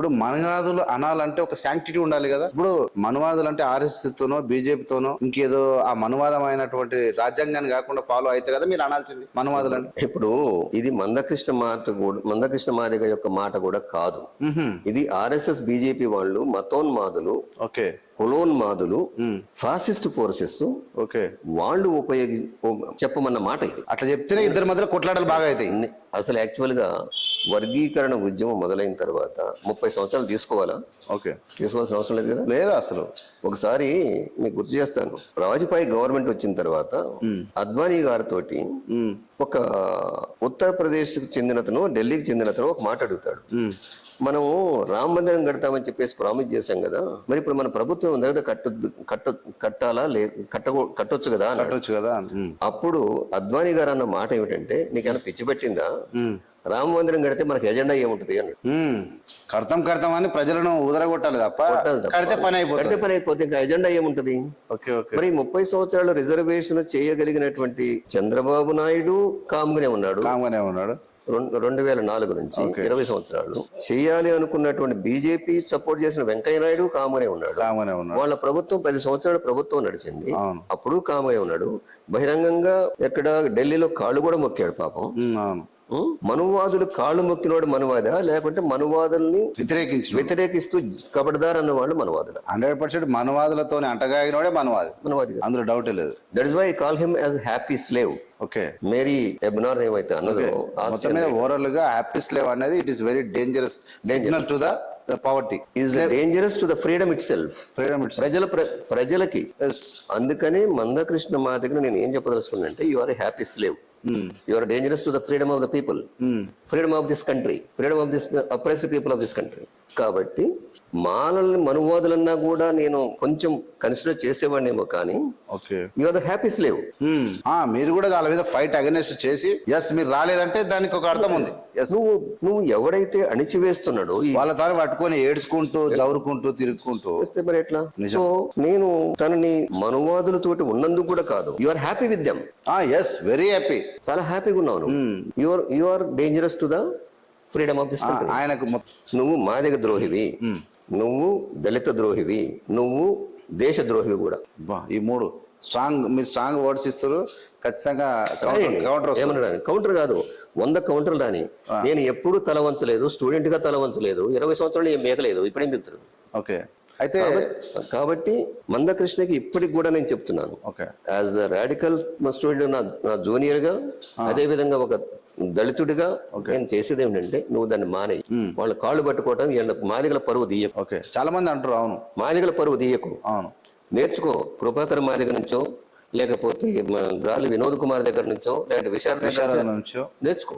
ఇప్పుడు మనువాదులు అనాలంటే ఒక శాంక్టిటీ ఉండాలి కదా. ఇప్పుడు మనువాదులు అంటే ఆర్ఎస్ఎస్ తోనో బీజేపీతోనో ఇంకేదో ఆ మనువాదమైనటువంటి రాజ్యాంగాన్ని కాకుండా ఫాలో అయితే కదా మీరు అనాల్సింది మనువాదులు అంటే. ఇప్పుడు ఇది మందకృష్ణ మాట కూడా మందకృష్ణ మాదిగ యొక్క మాట కూడా కాదు. ఇది ఆర్ఎస్ఎస్ బీజేపీ వాళ్ళు మతోన్మాదులు ఓకే. కులోన్మాదులు ఫాసిస్ట్ ఫోర్సెస్ ఓకే. వాళ్ళు ఉపయోగి చెప్పమన్న మాట ఇది. అట్లా చెప్తేనే ఇద్దరి మధ్యలో కొట్లాటలు బాగా అవుతాయి. అసలు యాక్చువల్గా వర్గీకరణ ఉద్యమం మొదలైన తర్వాత ముప్పై సంవత్సరాలు తీసుకోవాలా? ఓకే. తీసుకోవాల్సిన అవసరం లేదు కదా? లేదు అసలు. ఒకసారి మీకు గుర్తు చేస్తాను. వాజ్పేయి గవర్నమెంట్ వచ్చిన తర్వాత అద్వానీ గారితో. ఒక ఉత్తరప్రదేశ్కి చెందినతను ఢిల్లీకి చెందినతను ఒక మాట అడుగుతాడు. మనము రామ మందిరం కడతామని చెప్పేసి ప్రామిస్ చేశాం కదా మరి ఇప్పుడు మన ప్రభుత్వం దగ్గర కట్టొద్దు కట్ట కట్టాలా లే కట్ట కట్టొచ్చు కదా కట్టొచ్చు కదా. అప్పుడు అద్వానీ గారు అన్న మాట ఏమిటంటే నీకేమైనా పిచ్చి పెట్టిందా. రామ మందిరం కడితే మనకి ఎజెండా ఏముంటది అని. కడతాం కడతాం అని ప్రజలను ఉదరగొట్టాలి తప్ప. కడితే పని అయిపోతుంది. కడితే పని అయిపోతే ఇంకా ఎజెండా ఏముంటది? Okay okay. మరి ముప్పై సంవత్సరాలు రిజర్వేషన్ చేయగలిగినటువంటి చంద్రబాబు నాయుడు కామ్గానే ఉన్నాడు. కామ్గానే ఉన్నాడు. రెండు వేల నాలుగు నుంచి ఇరవై సంవత్సరాలు. చేయాలి అనుకున్నటువంటి బీజేపీ సపోర్ట్ చేసిన వెంకయ్య నాయుడు కామ్గానే ఉన్నాడు. వాళ్ళ ప్రభుత్వం పది సంవత్సరాలు ప్రభుత్వం నడిచింది. అప్పుడు కామ్గానే ఉన్నాడు. బహిరంగంగా ఎక్కడ ఢిల్లీలో కాళ్ళు కూడా మొక్కాడు పాపం? మనువాదులు కాళ్ళు మొక్కినవాడు మనువాదా లేకుంటే మనువాదుల్ని వ్యతిరేకించు వ్యతిరేకిస్తూ కబడ్దార్ అన్నవాళ్ళు మనువాదులు. Hundred percent మనవాదులతో అంటగాగినోడే మనవాది. మనువాది అందులో డౌటే లేదు. That is why call him as happy slave okay మేరీ ఎబ్నార్ ఏమైతే అన్నదో మొత్తం మీద ఓవరాల్గా హ్యాపీ స్లేవ్ అనేది it is very dangerous signal to the poverty is dangerous to the freedom itself freedom it's ప్రజల ప్ర- ప్రజలకి. అందుకని మందకృష్ణ మా దగ్గర నేను ఏం చెప్పదలుచుకున్నానంటే you are happy slave you are dangerous to the freedom of the people freedom of this country freedom of this oppressed people of this country కాబట్టి మాలల్ని మనువాదులన్నా కూడా నేను కొంచెం కన్సిడర్ చేసేవాడినేమో కానీ okay you are the happy slave మీరు కూడా వాళ్ళ మీద ఫైట్ అగెనెస్ట్ చేసి ఎస్ మీరు రాలేదంటే దానికి ఒక అర్థం ఉంది. ఎస్ నువ్వు నువ్వు ఎవడైతే అణిచివేస్తున్నాడో వాళ్ళ తాను పట్టుకొని ఏడ్చుకుంటూ జవురుకుంటూ తిరుగుకుంటూ. చేస్తే మరి ఎట్లా? సో నేను తనని మనువాదులతోటి ఉన్నందుకు కూడా కాదు. You are happy with them yes very happy చాలా హ్యాపీగా ఉన్నావు you are you are dangerous to the freedom of this country ఆయనకు నువ్వు మాదిగ ద్రోహివి. నువ్వు దళిత ద్రోహివి. నువ్వు దేశ ద్రోహివి కూడా. ఈ మూడు స్ట్రాంగ్ మీరు స్ట్రాంగ్ వర్డ్స్ ఇస్తారు. ఖచ్చితంగా కౌంటర్ కౌంటర్ వస్తుంది. ఏమన్నా కౌంటర్ కాదు. వంద కౌంటర్లు రాని. నేను ఎప్పుడు తల వంచలేదు. స్టూడెంట్గా తల వంచలేదు. ఇరవై సంవత్సరాలు ఏం మేకలేదు. ఇప్పుడేం చెప్తారు? ఓకే. అయితే కాబట్టి మందకృష్ణకి ఇప్పటికి కూడా నేను చెప్తున్నాను. Okay. As a radical student నా నా జూనియర్గా అదే విధంగా ఒక దళితుడిగా నేను చేసేది ఏంటంటే నువ్వు దాన్ని మానేయి వాళ్ళ కాళ్ళు పట్టుకోవటం వీళ్ళ మాదిగల పరువు తీయకు. చాలా మంది అంటారు అవును. మాదిగల పరువు తీయకు. అవును. నేర్చుకో కృపాకర్ మాదిగ నుంచో లేకపోతే గాలి వినోద్ కుమార్ దగ్గర నుంచో లేకపోతే విశారద నుంచో నుంచో. నేర్చుకో.